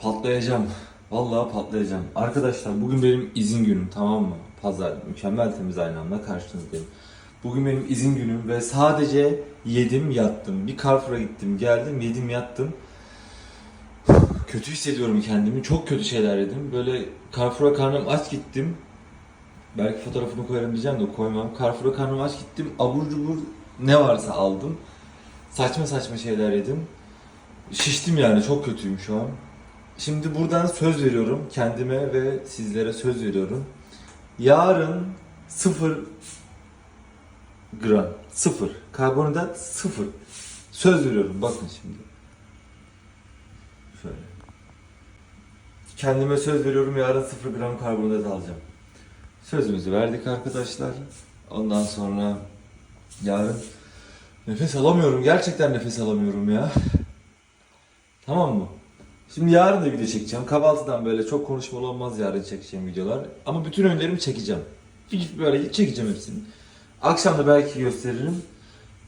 Patlayacağım. Vallahi patlayacağım. Arkadaşlar bugün benim izin günüm tamam mı? Pazar mükemmel temiz aynı anda karşınızdayım. Bugün benim izin günüm ve sadece yedim yattım. Bir Carrefour'a gittim geldim yedim yattım. Kötü hissediyorum kendimi. Çok kötü şeyler yedim. Böyle Carrefour'a karnım aç gittim. Belki fotoğrafını koyarım diyeceğim de koymam. Carrefour'a karnım aç gittim. Abur cubur ne varsa aldım. Saçma saçma şeyler yedim. Şiştim yani çok kötüyüm şu an. Şimdi buradan söz veriyorum kendime ve sizlere söz veriyorum. Yarın sıfır gram, sıfır. Karbonhidrat sıfır. Söz veriyorum bakın şimdi. Şöyle. Kendime söz veriyorum yarın sıfır gram karbonhidrat alacağım. Sözümüzü verdik arkadaşlar. Ondan sonra yarın nefes alamıyorum. Gerçekten nefes alamıyorum ya. Tamam mı? Şimdi yarın da video çekeceğim. Kahvaltıdan böyle çok konuşmalı olmaz yarın çekeceğim videolar. Ama bütün öğünlerimi çekeceğim. Hiç Böyle çekeceğim hepsini. Akşam da belki gösteririm.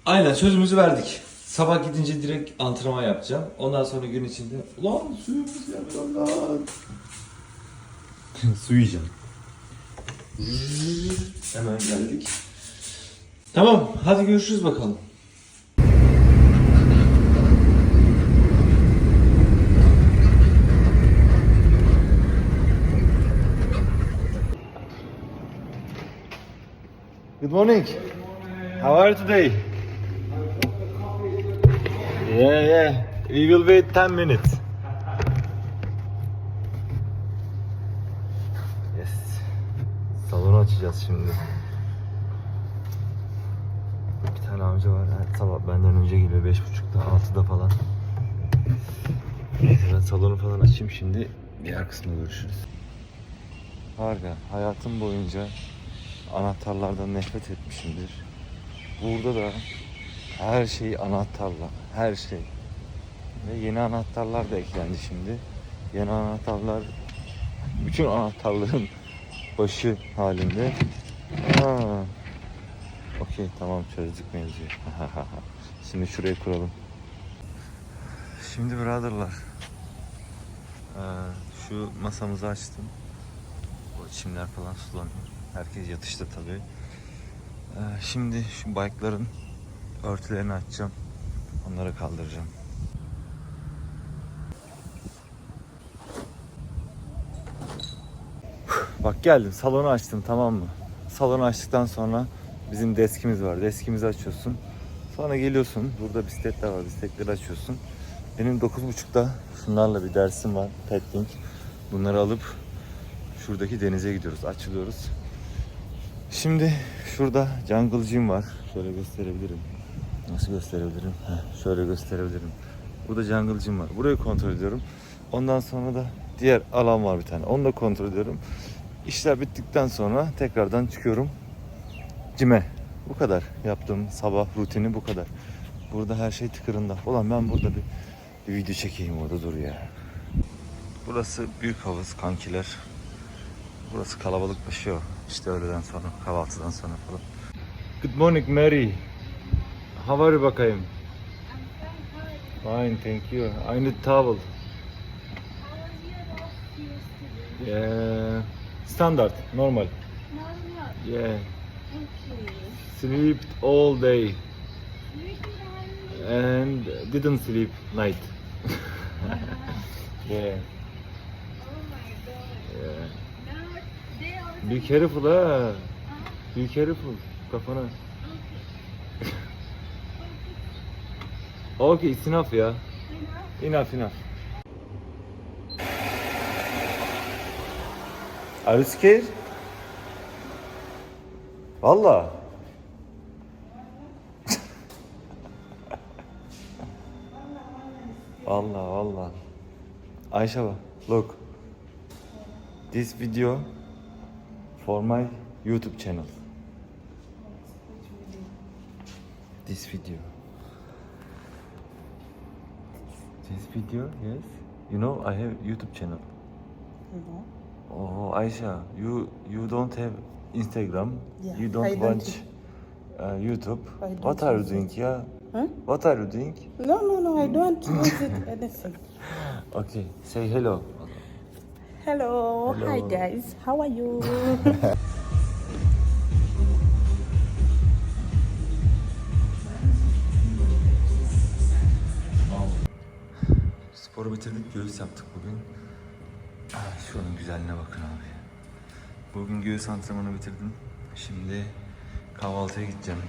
Aynen sözümüzü verdik. Sabah gidince direkt antrenman yapacağım. Ondan sonra gün içinde ulan suyumuz yanıyor lan. Su yiyeceğim. Hemen geldik. Tamam hadi görüşürüz bakalım. Morning. How are you today? Yeah, yeah. We will wait 10 minutes. Yes. Salonu açacağız şimdi. Bir tane amca var. Her sabah benden önce geliyor. 5.30'da, 6'da falan. Neyse ben salonu falan açayım şimdi. Diğer kısmında görüşürüz. Harika. Hayatım boyunca anahtarlardan nefret etmişimdir. Burada da her şey anahtarla, her şey. Ve yeni anahtarlar da eklendi şimdi. Yeni anahtarlar bütün anahtarların başı halinde. Ha. Okey tamam çözdük mevzuyu. şimdi şuraya kuralım. Şimdi brotherlar. Şu masamızı açtım. O çimler falan sulanıyor. Herkes yatıştı tabii. Ee, şimdi şu bike'ların örtülerini açacağım. Onları kaldıracağım. Bak geldim salonu açtım tamam mı? Salonu açtıktan sonra bizim deskimiz var. Deskimizi açıyorsun. Sonra geliyorsun. Burada bisikletler var. Bisikletleri açıyorsun. Benim 9.30'da şunlarla bir dersim var. Petting. Bunları alıp şuradaki denize gidiyoruz. Açılıyoruz. Şimdi şurada jungle gym var. Şöyle gösterebilirim. Nasıl gösterebilirim? Heh, şöyle gösterebilirim. Burada jungle gym var. Burayı kontrol ediyorum. Ondan sonra da diğer alan var bir tane. Onu da kontrol ediyorum. İşler bittikten sonra tekrardan çıkıyorum. Cime. Bu kadar. Yaptığım sabah rutini bu kadar. Burada her şey tıkırında. Ulan ben burada bir, bir video çekeyim orada dur ya. Burası büyük havuz kankiler. Burası kalabalıklaşıyor. İşte öğleden sonra, kahvaltıdan sonra falan. Good morning Mary. How are you bakayım? Fine, thank you. I need towel. Yeah. Standard, normal. Yeah. Sleep all day and didn't sleep night. yeah. Yeah. Be careful ha. Be careful. Kafana. okay, it's enough ya. Enough, enough. Are you scared? Valla. Valla valla. Ayşe bak. Look. This video for my YouTube channel. This video. This video, yes. You know I have YouTube channel. No. Oh, Aisha, you you don't have Instagram. Yeah, you don't I don't watch uh, YouTube. I don't What are you doing? Yeah. Huh? What are you doing? No, no, no, I don't use it anything. Okay, say hello. Hello. Hello. Hi guys. How are you? Sporu bitirdik, göğüs yaptık bugün. Ah, Şuranın güzelliğine bakın abi. Bugün göğüs antrenmanı bitirdim. Şimdi kahvaltıya gideceğim.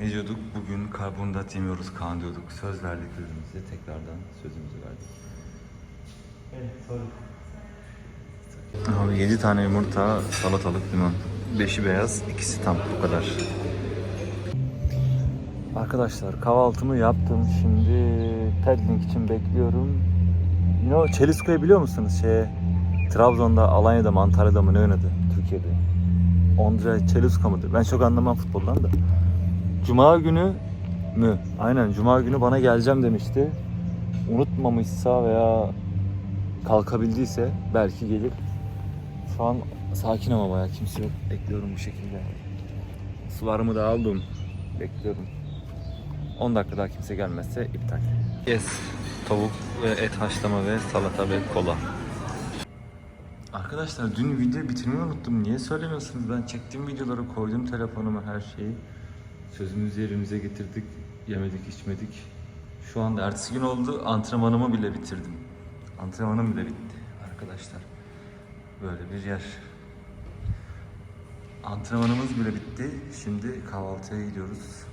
Ne diyorduk? Bugün karbonhidrat yemiyoruz Kaan diyorduk. Söz verdik birbirimize. Tekrardan sözümüzü verdik. Abi 7 tane yumurta, salatalık, limon. 5'i beyaz, ikisi tam. Bu kadar. Arkadaşlar kahvaltımı yaptım. Şimdi paddling için bekliyorum. You know, Çelisko'yu biliyor musunuz? Şey, Trabzon'da, Alanya'da mı, Antalya'da mı ne oynadı? Türkiye'de. Ondra Çelisko mudur? Ben çok anlamam futboldan da. Cuma günü mü? Aynen Cuma günü bana geleceğim demişti. Unutmamışsa veya kalkabildiyse belki gelir. Şu an sakin ama bayağı kimse yok. Bekliyorum bu şekilde. Sularımı da aldım. Bekliyorum. 10 dakika daha kimse gelmezse iptal. Yes. Tavuk ve et haşlama ve salata ve kola. Arkadaşlar dün video bitirmeyi unuttum. Niye söylemiyorsunuz? Ben çektiğim videoları koydum telefonuma her şeyi. Sözümüzü yerimize getirdik. Yemedik içmedik. Şu anda ertesi gün oldu. Antrenmanımı bile bitirdim. Antrenmanım bile bitti arkadaşlar. Böyle bir yer. Antrenmanımız bile bitti. Şimdi kahvaltıya gidiyoruz.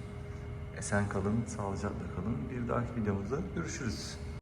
Esen kalın, sağlıcakla kalın. Bir dahaki videomuzda görüşürüz.